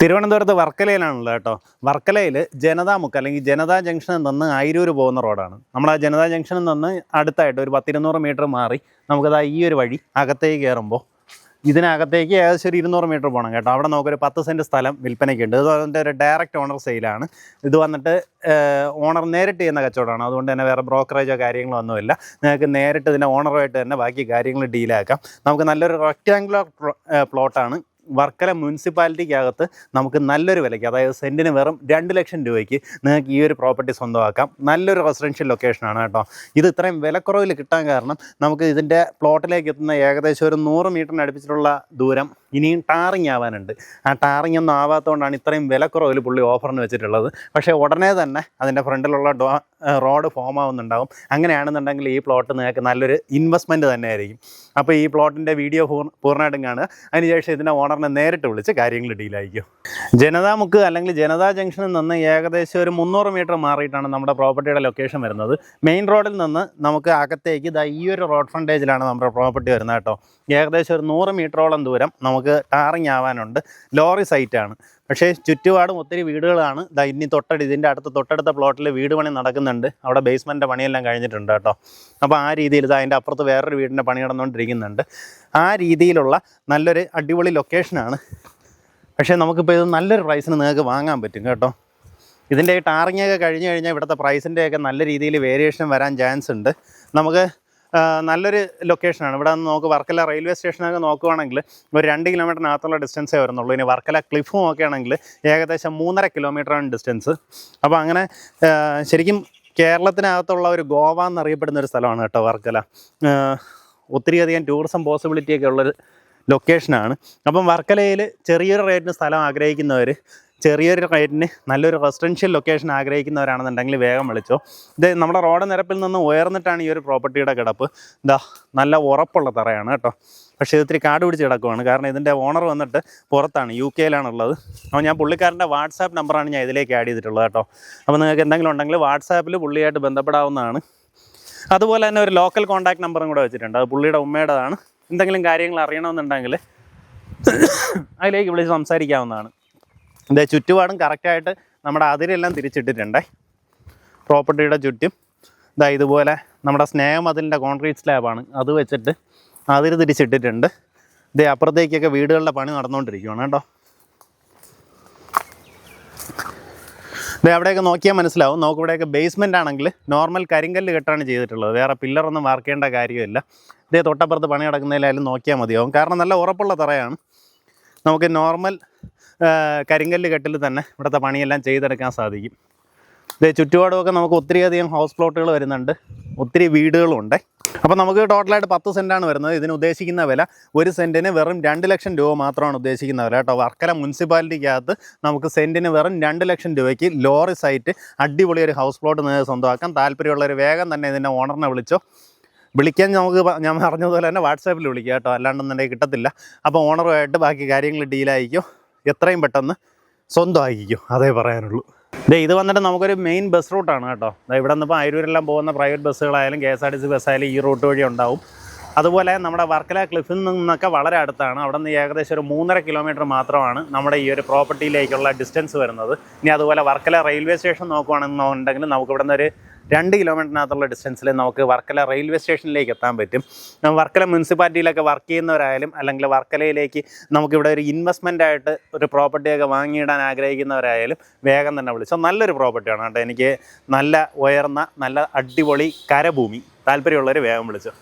തിരുവനന്തപുരത്ത് വർക്കലയിലാണുള്ളത് കേട്ടോ. വർക്കലയിൽ ജനതാമുക്ക് അല്ലെങ്കിൽ ജനതാ ജംഗ്ഷനിൽ നിന്ന് ആയിരൂർ പോകുന്ന റോഡാണ്. നമ്മൾ ആ ജനതാ ജംഗ്ഷനിൽ നിന്ന് അടുത്തായിട്ട് ഒരു പത്തിരുന്നൂറ് മീറ്റർ മാറി നമുക്കത് ഈ ഒരു വഴി അകത്തേക്ക് കയറുമ്പോൾ ഇതിനകത്തേക്ക് ഏകദേശം ഒരു ഇരുന്നൂറ് മീറ്റർ പോകണം കേട്ടോ. അവിടെ നമുക്കൊരു പത്ത് സെന്റ് സ്ഥലം വിൽപ്പനയ്ക്കുണ്ട്. ഇത് അതിന്റെ ഒരു ഡയറക്റ്റ് ഓണർ സെയിലാണ്. ഇത് വന്നിട്ട് ഓണർ നേരിട്ട് ചെയ്യുന്ന കച്ചവടമാണ്. അതുകൊണ്ട് തന്നെ വേറെ ബ്രോക്കറേജോ കാര്യങ്ങളോ ഒന്നുമില്ല. നിങ്ങൾക്ക് നേരിട്ട് ഇതിന്റെ ഓണറുമായിട്ട് തന്നെ ബാക്കി കാര്യങ്ങൾ ഡീലാക്കാം. നമുക്ക് നല്ലൊരു റെക്റ്റാങ്കുലർ പ്ലോട്ടാണ് വർക്കല മുനിസിപ്പാലിറ്റിക്കകത്ത് നമുക്ക് നല്ലൊരു വിലയ്ക്ക് അതായത് സെന്റിന് വെറും രണ്ട് ലക്ഷം രൂപയ്ക്ക് നിങ്ങൾക്ക് ഈ ഒരു പ്രോപ്പർട്ടി സ്വന്തമാക്കാം. നല്ലൊരു റെസിഡൻഷ്യൽ ലൊക്കേഷനാണ് കേട്ടോ. ഇത് ഇത്രയും വിലക്കുറവിൽ കിട്ടാൻ കാരണം നമുക്ക് ഇതിന്റെ പ്ലോട്ടിലേക്ക് എത്തുന്ന ഏകദേശം ഒരു നൂറ് മീറ്ററിന് അടുപ്പിച്ചിട്ടുള്ള ദൂരം ഇനിയും ടാറിങ് ആവാനുണ്ട്. ആ ടാറിങ് ഒന്നും ആവാത്തതുകൊണ്ടാണ് ഇത്രയും വിലക്കുറവിൽ പുള്ളി ഓഫറിന് വെച്ചിട്ടുള്ളത്. പക്ഷേ ഉടനെ തന്നെ അതിന്റെ ഫ്രണ്ടിലുള്ള ഡോ റോഡ് ഫോം ആവുന്നുണ്ടാവും. അങ്ങനെയാണെന്നുണ്ടെങ്കിൽ ഈ പ്ലോട്ട് നിങ്ങൾക്ക് നല്ലൊരു ഇൻവെസ്റ്റ്മെന്റ് തന്നെയായിരിക്കും. അപ്പോൾ ഈ പ്ലോട്ടിന്റെ വീഡിയോ പൂർ പൂർണമായിട്ടും കാണുക. അതിനുശേഷം ഇതിന്റെ ഓണറിനെ നേരിട്ട് വിളിച്ച് കാര്യങ്ങൾ ഡീലായിരിക്കും ജനതാമുക്ക് അല്ലെങ്കിൽ ജനതാ ജംഗ്ഷനിൽ നിന്ന് ഏകദേശം ഒരു മുന്നൂറ് മീറ്റർ മാറിയിട്ടാണ് നമ്മുടെ പ്രോപ്പർട്ടിയുടെ ലൊക്കേഷൻ വരുന്നത്. മെയിൻ റോഡിൽ നിന്ന് നമുക്ക് അകത്തേക്ക് ഇതാ ഈ ഒരു റോഡ് ഫ്രണ്ടേജിലാണ് നമ്മുടെ പ്രോപ്പർട്ടി വരുന്നത് കേട്ടോ. ഏകദേശം ഒരു നൂറ് മീറ്ററോളം ദൂരം നമുക്ക് ടാറിങ് ആവാനുണ്ട് ലോറി സൈറ്റാണ്. പക്ഷേ ചുറ്റുപാടും ഒത്തിരി വീടുകളാണ്. ഇനി തൊട്ടടി ഇതിന്റെ അടുത്ത് തൊട്ടടുത്ത പ്ലോട്ടിൽ വീട് പണി നടക്കുന്നുണ്ട്. അവിടെ ബേസ്മെന്റ് പണിയെല്ലാം കഴിഞ്ഞിട്ടുണ്ട് കേട്ടോ. അപ്പോൾ ആ രീതിയിൽ ഇതാ അതിന്റെ അപ്പുറത്ത് വേറൊരു വീടിന്റെ പണി നടന്നുകൊണ്ടിരിക്കുന്നുണ്ട് ആ രീതിയിലുള്ള നല്ലൊരു അടിപൊളി ലൊക്കേഷനാണ് പക്ഷേ നമുക്കിപ്പോൾ ഇത് നല്ലൊരു പ്രൈസിന് നിങ്ങൾക്ക് വാങ്ങാൻ പറ്റും കേട്ടോ. ഇതിന്റെ ടാറിങ്ങൊക്കെ കഴിഞ്ഞ് കഴിഞ്ഞാൽ ഇവിടുത്തെ പ്രൈസിന്റെയൊക്കെ നല്ല രീതിയിൽ വേരിയേഷൻ വരാൻ ചാൻസ് ഉണ്ട്. നമുക്ക് നല്ലൊരു ലൊക്കേഷനാണ് ഇവിടെ നിന്ന് നോക്ക് വർക്കല റെയിൽവേ സ്റ്റേഷനൊക്കെ നോക്കുവാണെങ്കിൽ ഒരു രണ്ട് കിലോമീറ്ററിനകത്തുള്ള ഡിസ്റ്റൻസേ വരുന്നുള്ളൂ. ഇനി വർക്കല ക്ലിഫും ഒക്കെ ആണെങ്കിൽ ഏകദേശം മൂന്നര കിലോമീറ്ററാണ് ഡിസ്റ്റൻസ് അപ്പോൾ അങ്ങനെ ശരിക്കും കേരളത്തിനകത്തുള്ള ഒരു ഗോവ എന്നറിയപ്പെടുന്ന ഒരു സ്ഥലമാണ് കേട്ടോ വർക്കല. ഒത്തിരി ഒത്തിരിയധികം ടൂറിസം പോസിബിലിറ്റിയൊക്കെ ഉള്ളൊരു ലൊക്കേഷനാണ് അപ്പം വർക്കലയിൽ ചെറിയൊരു റേറ്റിന് സ്ഥലം ആഗ്രഹിക്കുന്നവർ ചെറിയൊരു റേറ്റിന് നല്ലൊരു റെസിഡൻഷ്യൽ ലൊക്കേഷൻ ആഗ്രഹിക്കുന്നവരാണെന്നുണ്ടെങ്കിൽ വേഗം വിളിച്ചോ. ഇത് നമ്മുടെ റോഡ് നിരപ്പിൽ നിന്ന് ഉയർന്നിട്ടാണ് ഈ ഒരു പ്രോപ്പർട്ടിയുടെ കിടപ്പ്. ഇതാ നല്ല ഉറപ്പുള്ള തറയാണ് കേട്ടോ. പക്ഷേ ഇത് ഇത്തിരി കാട് പിടിച്ച് കിടക്കുവാണ്. കാരണം ഇതിന്റെ ഓണർ വന്നിട്ട് പുറത്താണ് യു കെയിലാണുള്ളത് അപ്പോൾ ഞാൻ പുള്ളിക്കാരന്റെ വാട്സാപ്പ് നമ്പറാണ് ഞാൻ ഇതിലേക്ക് ആഡ് ചെയ്തിട്ടുള്ളത് കേട്ടോ. അപ്പോൾ നിങ്ങൾക്ക് എന്തെങ്കിലും ഉണ്ടെങ്കിൽ വാട്സാപ്പിൽ പുള്ളിയായിട്ട് ബന്ധപ്പെടാവുന്നതാണ്. അതുപോലെ തന്നെ ഒരു ലോക്കൽ കോൺടാക്ട് നമ്പറും കൂടെ വെച്ചിട്ടുണ്ട്. അത് പുള്ളിയുടെ ഉമ്മയുടേതാണ്. എന്തെങ്കിലും കാര്യങ്ങൾ അറിയണമെന്നുണ്ടെങ്കിൽ അതിലേക്ക് വിളിച്ച് സംസാരിക്കാവുന്നതാണ്. ഇതേ ചുറ്റുപാടും കറക്റ്റായിട്ട് നമ്മുടെ അതിരെല്ലാം തിരിച്ചിട്ടിട്ടുണ്ടേ. പ്രോപ്പർട്ടിയുടെ ചുറ്റും. ഇതാ ഇതുപോലെ നമ്മുടെ സ്നേഹമതിലിന്റെ കോൺക്രീറ്റ് സ്ലാബാണ് അത് വെച്ചിട്ട് അതിൽ തിരിച്ചിട്ടിട്ടുണ്ട്. ഇതേ അപ്പുറത്തേക്കൊക്കെ വീടുകളുടെ പണി നടന്നുകൊണ്ടിരിക്കുകയാണ് കേട്ടോ. ദേ അവിടെയൊക്കെ നോക്കിയാൽ മനസ്സിലാവും. നമുക്ക് ഇവിടെയൊക്കെ ബേസ്മെന്റ് ആണെങ്കിൽ നോർമൽ കരിങ്കല്ല് കെട്ടാണ് ചെയ്തിട്ടുള്ളത്. വേറെ പില്ലറൊന്നും വാർക്കേണ്ട കാര്യമില്ല. ഇതേ തൊട്ടപ്പുറത്ത് പണി നടക്കുന്നതിലായാലും നോക്കിയാൽ മതിയാവും. കാരണം നല്ല ഉറപ്പുള്ള തറയാണ്. നമുക്ക് നോർമൽ കരിങ്കല്ല് കെട്ടിൽ തന്നെ ഇവിടുത്തെ പണിയെല്ലാം ചെയ്തെടുക്കാൻ സാധിക്കും. ഇതേ ചുറ്റുപാടുമൊക്കെ നമുക്ക് ഒത്തിരിയധികം ഹൗസ് പ്ലോട്ടുകൾ വരുന്നുണ്ട്. ഒത്തിരി വീടുകളും ഉണ്ട്. അപ്പോൾ നമുക്ക് ടോട്ടലായിട്ട് പത്ത് സെന്റാണ് വരുന്നത്. ഇതിന് ഉദ്ദേശിക്കുന്ന വില ഒരു സെന്റിന് വെറും രണ്ട് ലക്ഷം രൂപ മാത്രമാണ് ഉദ്ദേശിക്കുന്ന വില കേട്ടോ. വർക്കല മുനിസിപ്പാലിറ്റിക്കകത്ത് നമുക്ക് സെന്റിന് വെറും രണ്ട് ലക്ഷം രൂപയ്ക്ക് ലോറി സൈറ്റ് അടിപൊളി ഒരു ഹൗസ് പ്ലോട്ട് നിങ്ങൾക്ക് സ്വന്തമാക്കാം താല്പര്യമുള്ളവർ വേഗം തന്നെ ഇതിന്റെ ഓണറിനെ വിളിച്ചോ. വിളിക്കാൻ നമുക്ക് ഞാൻ പറഞ്ഞതുപോലെ തന്നെ വാട്സാപ്പിൽ വിളിക്കുക കേട്ടോ. അല്ലാണ്ടെന്നുണ്ടെങ്കിൽ കിട്ടത്തില്ല. അപ്പോൾ ഓണറുമായിട്ട് ബാക്കി കാര്യങ്ങൾ ഡീലായിരിക്കും എത്രയും പെട്ടെന്ന് സ്വന്തമാക്കിക്കും അതേ പറയാനുള്ളൂ. ഇതേ ഇത് വന്നിട്ട് നമുക്കൊരു മെയിൻ ബസ് റൂട്ടാണ് കേട്ടോ. ഇവിടെ നിന്ന് ഇപ്പോൾ അരൂരെല്ലാം പോകുന്ന private ബസ്സുകളായാലും K S R T C ബസ്സായാലും ഈ റൂട്ട് വഴി ഉണ്ടാവും. അതുപോലെ നമ്മുടെ വർക്കല ക്ലിഫിൽ നിന്നൊക്കെ വളരെ അടുത്താണ്. അവിടെ നിന്ന് ഏകദേശം ഒരു മൂന്നര കിലോമീറ്റർ മാത്രമാണ് നമ്മുടെ ഈ ഒരു പ്രോപ്പർട്ടിയിലേക്കുള്ള ഡിസ്റ്റൻസ് വരുന്നത്. ഇനി അതുപോലെ വർക്കല റെയിൽവേ സ്റ്റേഷൻ നോക്കുകയാണെന്നുണ്ടെങ്കിൽ നമുക്ക് ഇവിടെ നിന്ന് ഒരു രണ്ട് കിലോമീറ്ററിനകത്തുള്ള ഡിസ്റ്റൻസിൽ നമുക്ക് വർക്കല റെയിൽവേ സ്റ്റേഷനിലേക്ക് എത്താൻ പറ്റും. വർക്കല മുനിസിപ്പാലിറ്റിയിലൊക്കെ വർക്ക് ചെയ്യുന്നവരായാലും അല്ലെങ്കിൽ വർക്കലയിലേക്ക് നമുക്കിവിടെ ഒരു ഇൻവെസ്റ്റ്മെന്റ് ആയിട്ട് ഒരു പ്രോപ്പർട്ടിയൊക്കെ വാങ്ങിയിടാൻ ആഗ്രഹിക്കുന്നവരായാലും വേഗം തന്നെ വിളിച്ചോ. നല്ലൊരു പ്രോപ്പർട്ടിയാണ് കേട്ടോ. എനിക്ക് നല്ല ഉയർന്ന നല്ല അടിപൊളി കരഭൂമി. താല്പര്യമുള്ളവർ വേഗം വിളിച്ചോ.